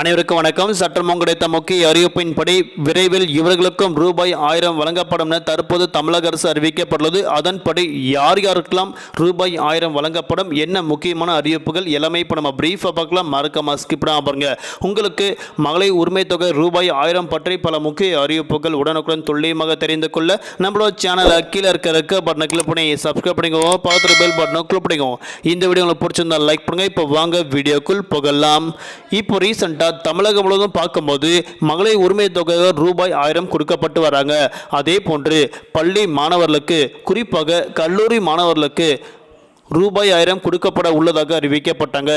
அனைவருக்கும் வணக்கம். சட்டமும் கிடைத்த முக்கிய அறிவிப்பின்படி விரைவில் இவர்களுக்கும் ரூபாய் ஆயிரம் வழங்கப்படும் என தற்போது தமிழக அரசு அறிவிக்கப்பட்டுள்ளது. அதன்படி யார் யாருக்கெல்லாம் ரூபாய் ஆயிரம் வழங்கப்படும் என்ன முக்கியமான அறிவிப்புகள் எல்லாமே இப்போ நம்ம பிரீஃபாக பார்க்கலாம். மறக்காமல் ஸ்கிப் பாருங்க. உங்களுக்கு மகளிர் உரிமை தொகை ரூபாய் ஆயிரம் பற்றி பல முக்கிய அறிவிப்புகள் உடனுக்குடன் துல்லியமாக தெரிந்து கொள்ள நம்மளோட சேனலை கீழே இருக்க இருக்க பட்டனை கிளிக் பண்ணி சப்ஸ்கிரைப் பண்ணிக்கோங்க பார்த்துட்டு பெல் பட்டனை கிளிக் பண்ணிக்கோங்க இந்த வீடியோ உங்களுக்கு பிடிச்சிருந்தா லைக் பண்ணுங்க. இப்போ வாங்க வீடியோக்குள் போகலாம். இப்போ ரீசெண்டாக தமிழகம் முழுவதும் பார்க்கும்போது மகளிர் உரிமை தொகை ரூபாய் ஆயிரம் கொடுக்கப்பட்டு வராங்க. அதே போன்று பள்ளி மாணவர்களுக்கு குறிப்பாக கல்லூரி மாணவர்களுக்கு ரூபாய் ஆயிரம் கொடுக்கப்பட உள்ளதாக அறிவிக்கப்பட்டாங்க.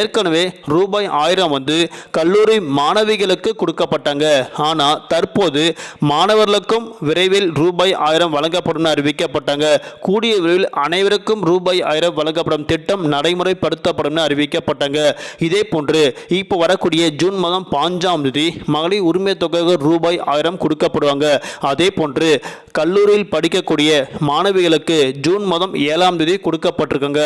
ஏற்கனவே ரூபாய் ஆயிரம் வந்து கல்லூரி மாணவிகளுக்கு கொடுக்கப்பட்டாங்க. ஆனால் தற்போது மாணவர்களுக்கும் விரைவில் ரூபாய் ஆயிரம் வழங்கப்படும் அறிவிக்கப்பட்டாங்க. கூடிய விரைவில் அனைவருக்கும் ரூபாய் ஆயிரம் வழங்கப்படும் திட்டம் நடைமுறைப்படுத்தப்படும் அறிவிக்கப்பட்டாங்க. இதே போன்று இப்போ வரக்கூடிய ஜூன் மாதம் பாஞ்சாம் தேதி மகளிர் உரிமை தொகை ரூபாய் ஆயிரம் கொடுக்கப்படுவாங்க. அதே போன்று கல்லூரியில் படிக்கக்கூடிய மாணவிகளுக்கு ஜூன் மாதம் ஏழாம் தேதி கொடுக்கப்பட்டிருக்காங்க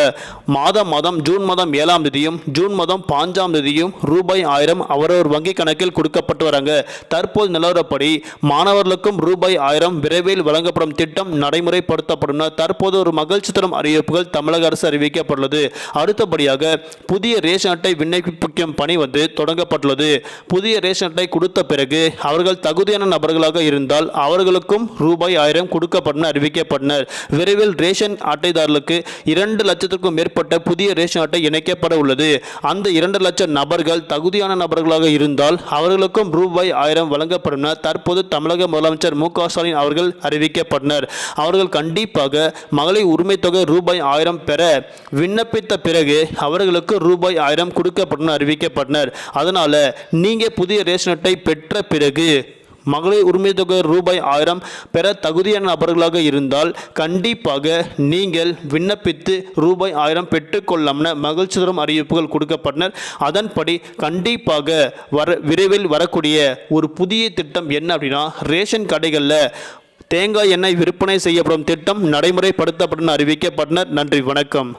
மாதம் மாதம் ஜூன் மாதம் ஏழாம் தேதியும் ஜூன் மாதம் பாஞ்சாம் தேதியும் ரூபாய் ஆயிரம் அவரவர் வங்கி கணக்கில் கொடுக்கப்பட்டு வராங்க. தற்போது நிலவரப்படி மாணவர்களுக்கும் ரூபாய் ஆயிரம் விரைவில் வழங்கப்படும் திட்டம் நடைமுறைப்படுத்தப்படும் தற்போது ஒரு மகிழ்ச்சி தரும் அறிவிப்புகள் தமிழக அரசு அறிவிக்கப்பட்டுள்ளது. அடுத்தபடியாக புதிய ரேஷன் அட்டை விண்ணப்பிக்கும் பணி வந்து தொடங்கப்பட்டுள்ளது. புதிய ரேஷன் அட்டை கொடுத்த பிறகு அவர்கள் தகுதியான நபர்களாக இருந்தால் அவர்களுக்கும் ரூபாய் ஆயிரம் கொடுக்கப்படும் அறிவிக்கப்பட்டனர். விரைவில் ரேஷன் அட்டைதாரர்களுக்கு இரண்டு லட்சத்திற்கும் மேற்பட்ட புதிய ரேஷன் அட்டை இணைக்கப்பட உள்ளது. அந்த இரண்டு லட்சம் நபர்கள் தகுதியான நபர்களாக இருந்தால் அவர்களுக்கும் ரூபாய் ஆயிரம் வழங்கப்படும் என தற்போது தமிழக முதலமைச்சர் மு ஸ்டாலின் அவர்கள் அறிவிக்கப்பட்டனர். அவர்கள் கண்டிப்பாக மகளிர் உரிமை தொகை ரூபாய் ஆயிரம் பெற விண்ணப்பித்த பிறகு அவர்களுக்கு ரூபாய் ஆயிரம் கொடுக்கப்படும் அறிவிக்கப்பட்டனர். அதனால நீங்க புதிய ரேஷன் அட்டை பெற்ற பிறகு மகளிர் உரிமை தொகை ரூபாய் ஆயிரம் பெற தகுதியான நபர்களாக இருந்தால் கண்டிப்பாக நீங்கள் விண்ணப்பித்து ரூபாய் ஆயிரம் பெற்றுக்கொள்ளாம்ன மகிழ்ச்சி தரும் அறிவிப்புகள் கொடுக்கப்பட்டனர். அதன்படி கண்டிப்பாக வர விரைவில் வரக்கூடிய ஒரு புதிய திட்டம் என்ன அப்படின்னா ரேஷன் கடைகளில் தேங்காய் எண்ணெய் விற்பனை செய்யப்படும் திட்டம் நடைமுறைப்படுத்தப்படும் அறிவிக்கப்பட்டனர். நன்றி வணக்கம்.